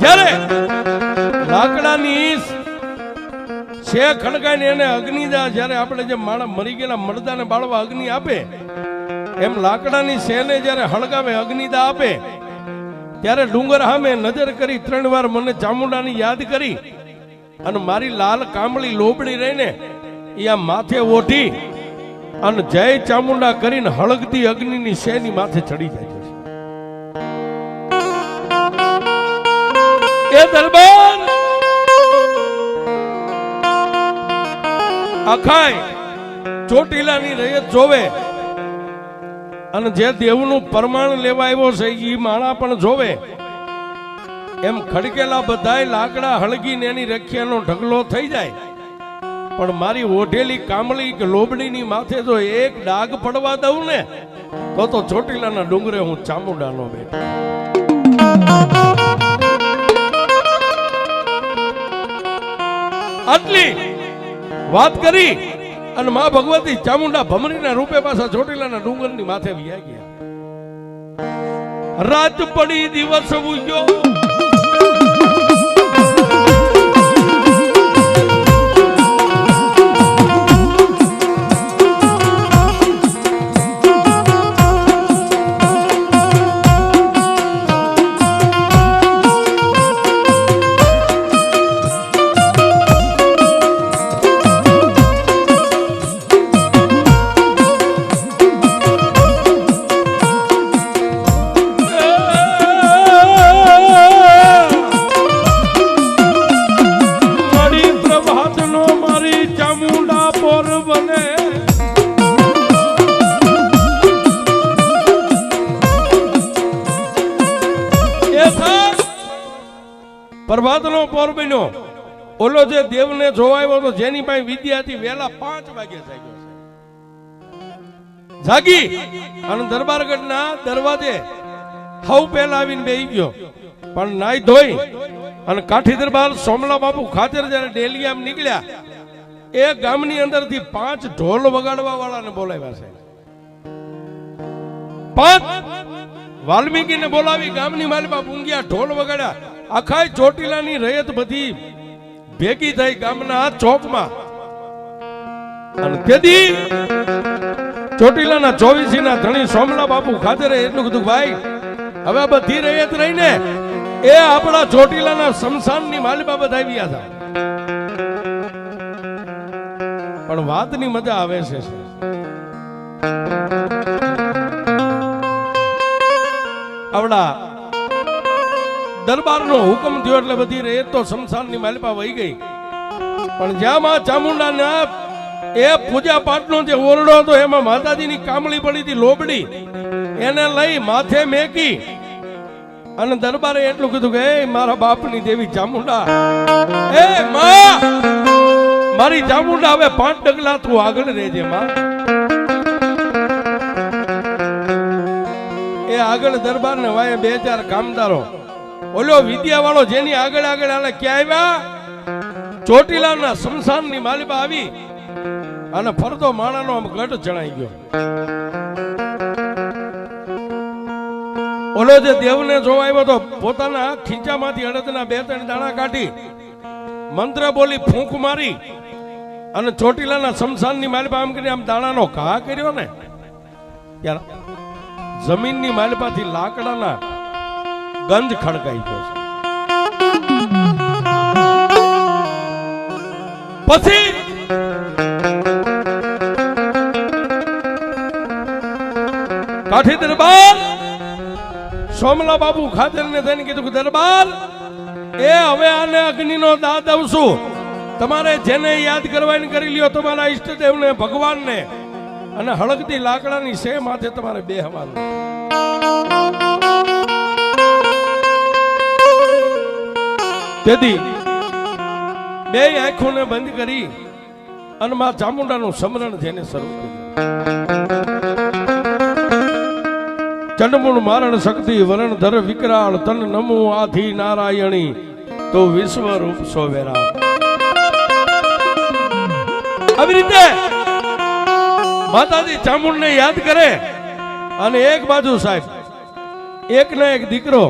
જ્યારે લાકડાની છે ખડકાઈને એને અગ્નિદા, જ્યારે આપણે જે માણસ મરી ગયેલા મરદાને બાળવા અગ્નિ આપે, એમ લાકડાની શેને જ્યારે હળગાવે, અગ્નિદા આપે, ત્યારે ડુંગર સામે નજર કરી ત્રણ વાર મને ચામુંડાની યાદ કરી અને મારી લાલ કામળી લોબડી રહીને એ આ માથે ઓઢી અને જય ચામુંડા કરીને હળગતી અગ્નિની શેની માથે ચડી જાય દરબાર. અખાય ચોટીલાની રયત જોવે અને જે દેવનું પ્રમાણ લેવા આવ્યો છે એ માળા પણ જોવે. એમ ખડકેલા બધાય લાકડા હળગીને એની રખિયાનો ઢગલો થઈ જાય. પણ મારી ઓઢેલી કામળી કે લોબડીની માથે જો એક ડાઘ પડવા દઉં ને, તો તો ચોટીલાના ડુંગરે હું ચામુંડાનો બેઠો. આટલી વાત કરી અને મા ભગવતી ચામુંડા ભમરીના રૂપે પાછા ચોટીલાના ડુંગરની માથે વ્યા ગયા. રાત પડી, દિવસ ઉગ્યો. જાગી અને દરબારગઢના દરવાજે હવ પહેલા આવીને બેહી ગયો. પણ નાઈ ધોઈ અને કાઠી દરબાર સોમલા બાપુ ખાતર જ્યારે આમ નીકળ્યા એ ગામની અંદરથી પાંચ ઢોલ વગાડવા વાળાને બોલાવ્યા છે. પાંચ વાલ્મીકીને બોલાવી ગામની માલમાં ભૂંગ્યા, ઢોલ વગાડ્યા. આખા ચોટીલાની રયત બધી ભેગી થઈ ગામના ચોકમાં. અને તેથી ચોટીલાના ચોવીસી ના ધણી સોમલા બાપુ ખાતરે એટલું કીધું, ભાઈ, હવે બધી રયત રહીને એ આપણા ચોટીલાના શમશાનની માલિબા બધા આવ્યા હતા. પણ વાતની મજા આવે છે આવડા, દરબારનો હુકમ થયો એટલે બધી રયત તો શમશાનની માલિકા વહી ગઈ. પણ જ્યાં માં ચામુંડાના એ પૂજા પાઠનો જે ઓરડો હતો, એમાં માતાજીની કામળી પડી હતી લોબડી. એને લઈ માથે મેકી અને દરબારે એટલું કીધું કે મારા બાપની દેવી ચામુંડા. એ માં મારી ચામુંડા હવે પાંચ ડગલા તું આગળ રહેજે, માં. એ આગળ દરબાર ને વાય બે ચાર કામદારો. ઓલો વિદ્યા વાળો જેની આગળ આગળ આને ક્યાં આવ્યા? ચોટીલાના ની માલિબા આવી અને ફરતો માણાનો આમ ગઢ જણાઈ ગયો. ઓલો જે દેવને જોવા આવ્યો તો પોતાના ખીચામાંથી અડદના બે ત્રણ દાણા કાઢી, મંત્ર બોલી ફૂંક મારી અને ચોટીલાના શમશાનની માલિપા આમ કરીને આમ દાણાનો ઘા કર્યો ને યાર જમીનની માલિપાથી લાકડાના ગંધ ખડકાઈ ગયો છે. પછી કાઠી દરબાર સોમલા બાબુ ખાતર ને થઈને કીધું કે દરબાર, એ હવે આને અગ્નિનો દાદ આવશું તમારે જેને યાદ કરવાની કરી લ્યો, તમારા ઈષ્ટદેવને, ભગવાનને. અને હળગતી લાકડાની સે માથે તમારે બે હવાનું તેથી બે આંખોને બંધ કરી અને મા ચામુંડાનું સમરણ જેને શરૂ કર્યું. ચંડમૂળ મારણ શક્તિ વરણ ધર વિકરાળ, તન નમો આધી નારાયણી, તો વિશ્વ રૂપ સોવેરા આવી રીતે માતાજી ચામુંડને યાદ કરે અને એક બાજુ સાહેબ એક ને એક દીકરો